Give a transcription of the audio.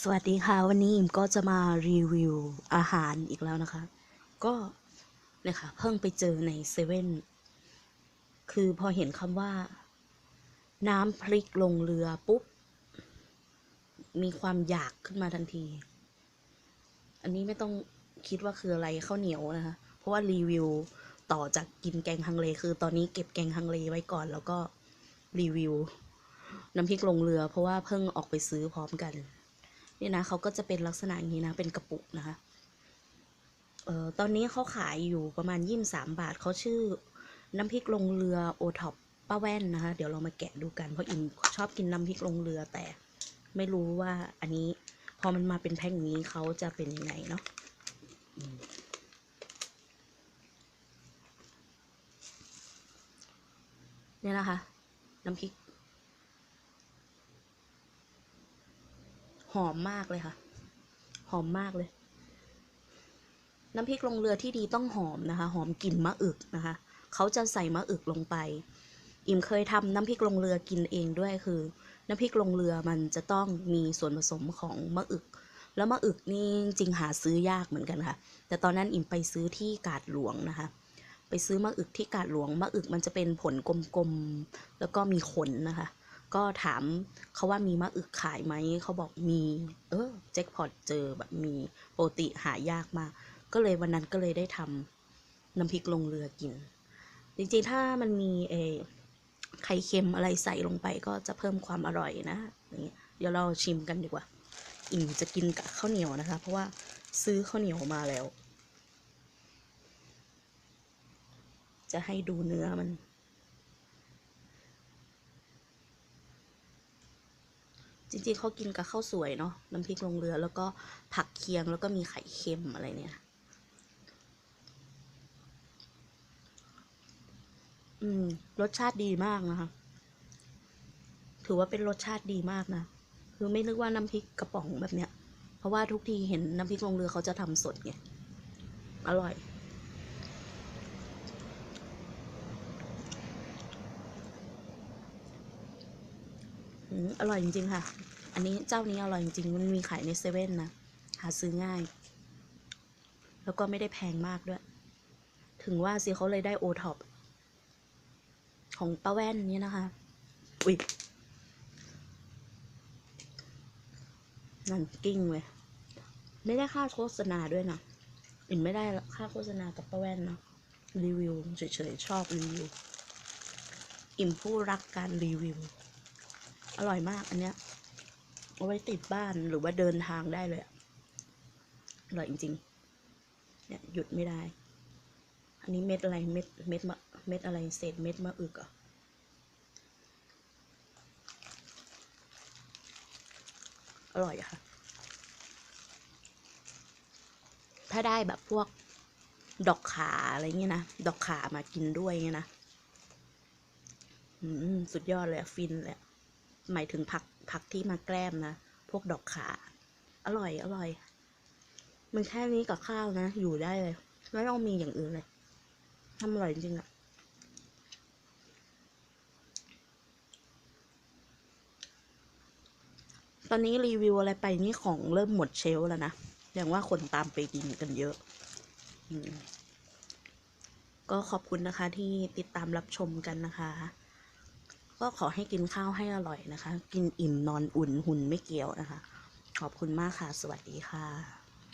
สวัสดีค่ะ วันนี้อิมก็จะมารีวิวอาหารอีกแล้วนะคะ ก็เนี่ยค่ะ เพิ่งไปเจอในเซเว่นคือพอเห็นคำว่า น้ำพริกลงเรือปุ๊บ มีความอยากขึ้นมาทันที อันนี้ไม่ต้องคิดว่าคืออะไรข้าวเหนียวนะคะ เพราะว่ารีวิวต่อจากกินแกงฮังเล คือตอนนี้เก็บแกงฮังเลไว้ก่อนแล้วก็รีวิว น้ำพริกลงเรือ เพราะว่าเพิ่งออกไปซื้อพร้อมกัน นี่นะเขาก็จะเป็นลักษณะอย่างนี้นะเป็นกระปุกนะคะเอ่อตอนนี้เขาขายอยู่ประมาณยี่สามบาทเขาชื่อน้ำพริกลงเรือโอท็อปป้าแว่นนะคะ เดี๋ยวเรามาแกะดูกันเพราะอิมชอบกินน้ำพริกลงเรือแต่ ไม่รู้ว่าอันนี้พอมันมาเป็นแพ็คนี้เขาจะเป็นยังไงเนาะเนี่ยนะคะ น้ำพริก หอมมากเลยค่ะ หอมมากเลย น้ำพริกลงเรือที่ดีต้องหอมนะคะ หอมกลิ่นมะอึกนะคะ เขาจะใส่มะอึกลงไป อิมเคยทำน้ำพริกลงเรือกินเองด้วยคือ น้ำพริกลงเรือมันจะต้องมีส่วนผสมของมะอึก แล้วมะอึกนี่จริงหาซื้อยากเหมือนกันค่ะ แต่ตอนนั้นอิมไปซื้อที่กาดหลวงนะคะไปซื้อมะอึกที่กาดหลวงมะอึกมันจะเป็นผลกลมๆ แล้วก็มีขนนะคะ ก็ถามเขาว่ามีมะอึกขายไหมเขาบอกมี เออแจ็คพอตเจอแบบมีโปกติหายากมาก ก็เลยวันนั้นก็เลยได้ทำน้ำพริกลงเรือกิน จริงๆถ้ามันมีเออไข่เค็มอะไรใส่ลงไปก็จะเพิ่มความอร่อยนะอย่างเงี้ยเดี๋ยวเราชิมกันดีกว่า อิ่มจะกินกับข้าวเหนียวนะคะ เพราะว่าซื้อข้าวเหนียวมาแล้ว จะให้ดูเนื้อมัน จริงๆเขากินกับข้าวสวยเนาะน้ำพริกลงเรือ แล้วก็ผักเคียงแล้วก็มีไข่เค็มอะไรเนี่ยอืม รสชาติดีมากนะคะ ถือว่าเป็นรสชาติดีมากนะ คือไม่นึกว่าน้ำพริกกระป๋องแบบเนี้ย เพราะว่าทุกทีเห็นน้ำพริกลงเรือเขาจะทำสดไง อร่อย อร่อยจริงๆค่ะ อันนี้เจ้านี้อร่อยจริงๆมันมีขายในเซเว่นนะ หาซื้อง่าย แล้วก็ไม่ได้แพงมากด้วย ถึงว่าสิเขาเลยได้โอท็อปของป้าแว่นนี่นะคะ อุ๊ยนั่นกิ้งเลยไม่ได้ค่าโฆษณาด้วยนะอินไม่ได้ค่าโฆษณากับป้าแว่นนะรีวิวเฉยๆชอบรีวิว อิ่มผู้รักการรีวิว อร่อยมากอันเนี้ยเอาไว้ติดบ้านหรือว่าเดินทางได้เลยอะอร่อยจริงๆ เนี่ยหยุดไม่ได้ อันนี้เม็ดอะไรเม็ดเม็ดมะเม็ดอะไรเศษเม็ดมะอึกอะอร่อยอะค่ะ ถ้าได้แบบพวกดอกขาอะไรเงี้ยนะ ดอกขามากินด้วยเงี้ยนะ อืม สุดยอดเลยฟินเลย หมายถึงผักผักที่มาแกล้มนะ พวกดอกขา อร่อย อร่อย มันแค่นี้กับข้าวนะ อยู่ได้เลย ไม่ต้องมีอย่างอื่นเลยทำอร่อยจริงๆอะตอนนี้รีวิวอะไรไปนี่ของเริ่มหมดเชลแล้วนะ อย่างว่าคนตามไปกินกันเยอะอก็ขอบคุณนะคะที่ติดตามรับชมกันนะคะ ก็ขอให้กินข้าวให้อร่อยนะคะ กินอิ่มนอนอุ่นหุ่นไม่เกี่ยวนะคะ ขอบคุณมากค่ะ สวัสดีค่ะ